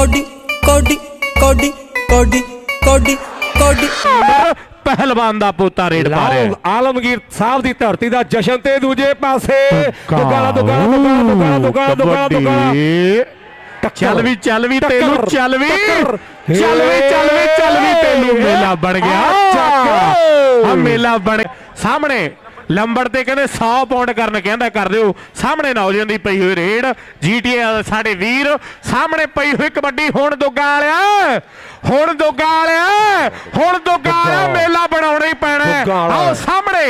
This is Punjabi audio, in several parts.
Cody Cody Cody Cody Cody Cody. ਪਹਿਲਵਾਨ ਦਾ ਪੋਤਾ ਰੇਡ ਪਾ ਰਿਹਾ ਆਲਮਗੀਰ ਸਾਹਿਬ ਦੀ ਧਰਤੀ ਦਾ ਜਸ਼ਨ ਤੇ ਦੂਜੇ ਪਾਸੇ। ਦੁਗਾਲਾ ਦੁਗਾਲਾ ਦੁਗਾਲਾ ਦੁਗਾਲਾ ਦੁਗਾਲਾ ਦੁਗਾਲਾ ਚੱਲ ਵੀ ਚੱਲ ਵੀ ਤੈਨੂੰ ਚੱਲ ਵੀ। ਚੱਲ ਵੀ ਚੱਲ ਵੀ ਚੱਲ ਵੀ ਤੈਨੂੰ। ਮੇਲਾ ਬਣ ਗਿਆ। ਆ ਮੇਲਾ ਬਣ ਸਾਹਮਣੇ ਲੰਬੜ ਤੇ ਕਹਿੰਦੇ 100 ਪਾਉਂਡ ਕਰਨ ਕਹਿੰਦਾ ਕਰ ਦਿਓ ਸਾਹਮਣੇ ਨੌਜਵਾਨ ਦੀ ਪਈ ਹੋਈ ਰੇਡ ਜੀਟੀਏ ਸਾਡੇ ਵੀਰ ਸਾਹਮਣੇ ਪਈ ਹੋਈ ਕਬੱਡੀ ਹੁਣ ਦੁੱਗਾ ਵਾਲਿਆ ਹੁਣ ਦੁੱਗਾ ਵਾਲਿਆ ਹੁਣ ਦੁੱਗਾ ਵਾਲਿਆ ਮੇਲਾ ਬਣਾਉਣਾ ਹੀ ਪੈਣਾ। ਦੁੱਗਾ। ਆਓ ਸਾਹਮਣੇ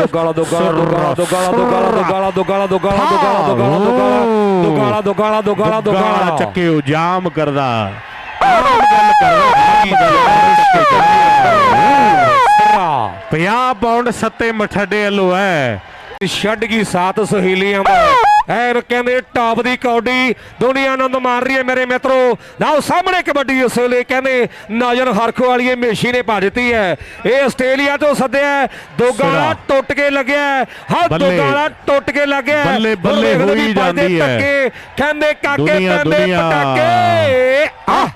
ਦੁਗਾਲਾ ਦੁਗਾਲਾ ਦੁਗਾਲਾ ਦੁਗਾਲਾ ਦੁਗਾਲਾ ਦੁਗਾਲਾ ਦੁਗਾਲਾ ਦੁਗਾਲਾ ਦੁਗਾਲਾ ਦੁਗਾਲਾ ਦੁਗਾਲਾ ਦੁਗਾਲਾ ਦੁਗਾਲਾ ਚੱਕਿਓ ਜਾਮ ਕਰਦਾ ਆਮ ਗੱਲ ਕਰਦਾ 50 ਪਾਉਂਡ ਸੱਤੇ ਮਠੱਡੇ ਵੱਲੋਂ ਹੈ ਛੱਡ ਗਈ ਸਾਤ ਸਹੇਲੀਆਂ ਦਾ ਐਰ ਕਹਿੰਦੇ ਟਾਪ ਦੀ ਕੌਡੀ ਦੁਨੀਆ ਆਨੰਦ ਮਾਰ ਰਹੀ ਹੈ ਮੇਰੇ ਮਿੱਤਰੋ ਲਓ ਸਾਹਮਣੇ ਕਬੱਡੀ ਇਸ ਵੇਲੇ ਕਹਿੰਦੇ ਨਾਜਨ ਹਰਖੋ ਵਾਲੀ ਮੇਸ਼ੀ ਨੇ ਪਾ ਦਿੱਤੀ ਹੈ ਇਹ ਆਸਟ੍ਰੇਲੀਆ ਤੋਂ ਸੱਦਿਆ। ਦੋਗਾਲਾ। ਟੁੱਟ ਕੇ ਲੱਗਿਆ ਹੈ। ਦੋਗਾਲਾ ਟੁੱਟ ਕੇ ਲੱਗਿਆ। ਬੱਲੇ, ਬੱਲੇ ਹੋਈ ਜਾਂਦੀ ਹੈ। ਕਹਿੰਦੇ ਕਾਕੇ ਪੈਂਦੇ। ਪਟਾਕੇ ਆ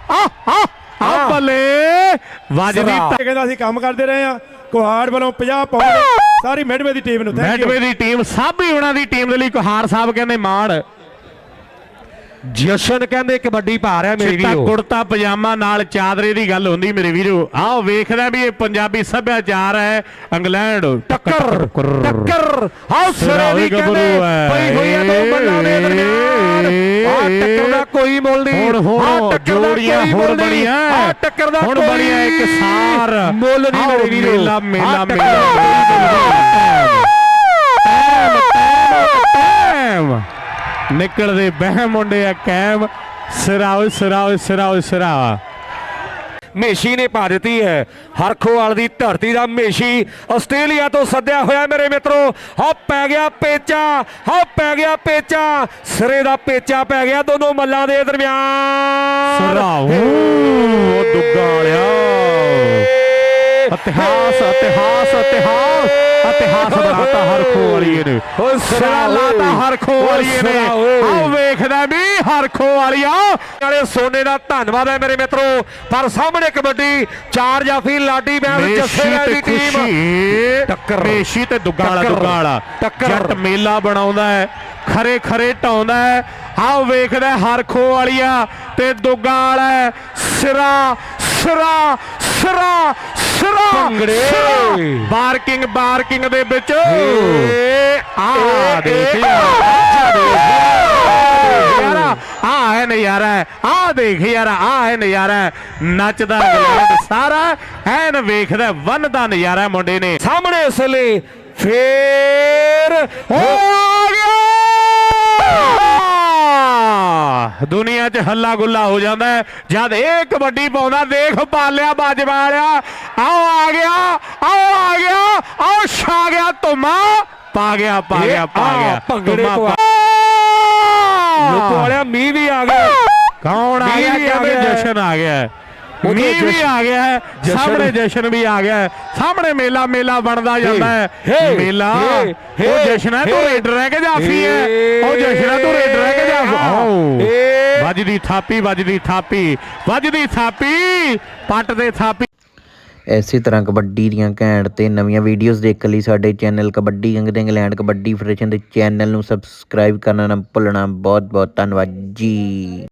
ਆ ਬੱਲੇ ਵੱਜਦੀ ਕਹਿੰਦਾ ਅਸੀਂ ਕੰਮ ਕਰਦੇ ਰਹੇ ਆ ਕੁਹਾੜ ਵੱਲੋਂ 50 ਪਾਉਂਡ। ਸਾਰੀ ਮਿਡਵੇ ਦੀ ਟੀਮ ਨੂੰ ਥੈਂਕ ਮੈਡਵੇ ਦੀ ਟੀਮ ਸਭ ਹੀ ਉਹਨਾਂ ਦੀ ਟੀਮ ਦੇ ਲਈ ਕੁਹਾਰ ਸਾਹਿਬ ਕਹਿੰਦੇ ਮਾਣ। ਜਸ਼ਨ ਕਹਿੰਦੇ ਕਬੱਡੀ ਪਾ ਰਿਹਾ ਮੇਰੀ ਚਿੱਟਾ ਵੀਰੋ। ਕੁੜਤਾ ਪਜਾਮਾ ਨਾਲ ਚਾਦਰੇ ਦੀ ਗੱਲ ਹੁੰਦੀ ਮੇਰੇ ਵੀਰੋ। ਆਓ ਵੇਖਦਾ ਵੀ ਇਹ ਪੰਜਾਬੀ ਸੱਭਿਆਚਾਰ ਹੈ ਇੰਗਲੈਂਡ। ਟੱਕਰ ਟੱਕਰ। ਹਾਉ ਸਿਰੇ ਦੀ ਕਹਿੰਦੇ ਹੈ। ਪਈ ਹੋਈ ਹੈ ਦੋ ਬੱਲਾਂ ਦੇ ਦਰਮਿਆਨ। ਆ ਟੱਕਰ ਦਾ ਕੋਈ ਮੁੱਲ ਨਹੀਂ। ਹੁਣ ਹੁਣ ਜੋੜੀਆਂ ਹੁਣ। ਬਣੀਆਂ ਆਹ ਟੱਕਰ ਦਾ ਹੁਣ ਬਣੀਆਂ ਇੱਕ ਸਾਰ। ਮੁੱਲ ਨਹੀਂ ਮੇਰੇ ਵੀਰੋ। ਮੇਲਾ ਮੇਲਾ ਮੇਲਾ ਦਾ ਟੈਮ ਟੈਮ ਟੈਮ ਨਿਕਲਦੇ ਬਹਿ ਮੁੰਡੇ ਆ ਕੈਮ। ਸਿਰਾਓ ਸਿਰਾਓ ਸਿਰਾਓ ਸਿਰਾ ਮੇਸ਼ੀ ਨੇ ਪਾ ਦਿੱਤੀ ਹੈ। ਹਰਖੋਵਾਲ ਦੀ ਧਰਤੀ ਦਾ ਮੇਸ਼ੀ ਆਸਟ੍ਰੇਲੀਆ ਤੋਂ ਸੱਦਿਆ ਹੋਇਆ ਮੇਰੇ ਮਿੱਤਰੋ। ਹਾ ਪੈ ਗਿਆ ਪੇਚਾ ਹਾ ਪੈ ਗਿਆ ਪੇਚਾ। ਸਿਰੇ ਦਾ ਪੇਚਾ ਪੈ ਗਿਆ ਦੋਨੋਂ ਮੱਲਾਂ ਦੇ ਦਰਮਿਆਨ। ਸਿਰਾਓ ਉਹ ਦੁੱਗਾ ਵਾਲਿਆ। ਇਤਿਹਾਸ ਇਤਿਹਾਸ ਇਤਿਹਾਸ। ਇਤਿਹਾਸ ਬਣਾਤਾ ਹਰਖੋ ਵਾਲੀਏ ਨੇ। ਸਿਰਾ ਲਾਤਾ ਹਰਖੋ ਵਾਲੀਏ ਨੇ। ਆਓ ਵੇਖਦਾ ਵੀ ਹਰਖੋ ਵਾਲੀਆ ਵਾਲੇ ਸੋਨੇ ਦਾ ਧੰਨਵਾਦ ਹੈ ਮੇਰੇ ਮਿੱਤਰੋ। ਪਰ ਸਾਹਮਣੇ ਕਬੱਡੀ ਚਾਰ ਜਾਫੀ ਲਾਡੀ ਮੈਚ ਜੱਸੇ ਦੀ ਟੀਮ ਟੱਕਰ। ਮੇਸ਼ੀ ਤੇ ਦੁੱਗਾ ਵਾਲਾ ਟੱਕਰ। ਦੁੱਗਾ ਵਾਲਾ ਟੱਕਰ। ਜੱਟ ਮੇਲਾ ਬਣਾਉਂਦਾ ਹੈ। ਖਰੇ ਖਰੇ ਢਾਉਂਦਾ ਹੈ। ਆਓ ਵੇਖਦਾ ਹੈ ਹਰਖੋ ਵਾਲੀਆ ਤੇ ਦੁੱਗਾ ਵਾਲਾ। ਸਿਰਾ ਸਿਰਾ ਸਿਰਾ ਸਿਰਾ ਭੰਗੜੇ। ਬਾਰਕਿੰਗ ਬਾਰਕਿੰਗ ਦੇ ਵਿੱਚ। ਆ ਏ, ਦੇਖ। ਏ, ਯਾਰ ਯਾਰਾ। ਆ ਹੈ ਨਜ਼ਾਰਾ। ਆ ਦੇਖ ਯਾਰ। ਆ ਹੈ ਨਜ਼ਾਰਾ। ਨੱਚਦਾ ਇੰਗਲੈਂਡ ਸਾਰਾ। ਐਨ ਵੇਖਦਾ ਵਨ ਦਾ ਨਜ਼ਾਰਾ ਮੁੰਡੇ ਨੇ। ਸਾਹਮਣੇ ਇਸ ਵੇਲੇ ਫੇਰ ਹੋ ਦੁਨੀਆ 'ਚ ਹੱਲਾ ਗੁੱਲਾ ਹੋ ਜਾਂਦਾ ਜਦ ਇਹ ਕਬੱਡੀ ਪਾਉਂਦਾ ਦੇਖ ਪਾਲਿਆ ਬਾਜਵਾ ਵਾਲਿਆ ਆਓ ਆ ਗਿਆ ਆਓ ਆ ਗਿਆ ਆਓ ਛਾ ਗਿਆ ਧੁਮਾ ਪਾ ਗਿਆ ਪਾ ਗਿਆ ਪਾ ਗਿਆ ਭੰਗੜੇ ਪਾ- ਲੋਕ ਵਾਲਿਆ ਮੀਂਹ ਵੀ ਆ ਗਿਆ। ਕੌਣ ਆ ਗਿਆ? ਵੀ ਆ ਕਹਿੰਦੇ ਗਿਆ। ਜਸ਼ਨ ਆ ਗਿਆ? ਤਾਂ ਮੀਂਹ ਵੀ ਆ ਗਿਆ ਹੈ, ਸਾਹਮਣੇ ਜਸ਼ਨ ਵੀ ਆ ਗਿਆ ਹੈ, ਸਾਹਮਣੇ ਮੇਲਾ ਮੇਲਾ ਬਣਦਾ ਜਾਂਦਾ ਹੈ। ਹੇ, ਮੇਲਾ ਹੇ, ਉਹ ਹੇ, ਜਸ਼ਨ ਹੈ ਤੂੰ ਹੇ, ਰੇਡਰ ਰਹਿ ਕੇ ਜਾਫੀ ਹੈ। ਹੇ, ਉਹ ਜਸ਼ਨ ਹੈ ਤੂੰ ਰੇਡਰ ਰਹਿ ਕੇ ਜਾਫੀ ਆਓ। ਹੇ। ਵੱਜਦੀ ਥਾਪੀ ਵੱਜਦੀ ਥਾਪੀ ਵੱਜਦੀ ਥਾਪੀ ਪੱਟ ਦੇ ਥਾਪੀ। ਇਸੇ ਤਰ੍ਹਾਂ ਕਬੱਡੀ ਦੀਆਂ ਘੈਂਟ ਤੇ ਨਵੀਆਂ ਵੀਡੀਓਜ਼ ਦੇਖਣ ਲਈ ਸਾਡੇ channel Kabaddi Angad England Kabaddi Federation ਦੇ ਚੈਨਲ ਨੂੰ ਸਬਸਕ੍ਰਾਈਬ ਕਰਨਾ ਨਾ ਭੁੱਲਣਾ। ਬਹੁਤ ਬਹੁਤ ਧੰਨਵਾਦ ਜੀ।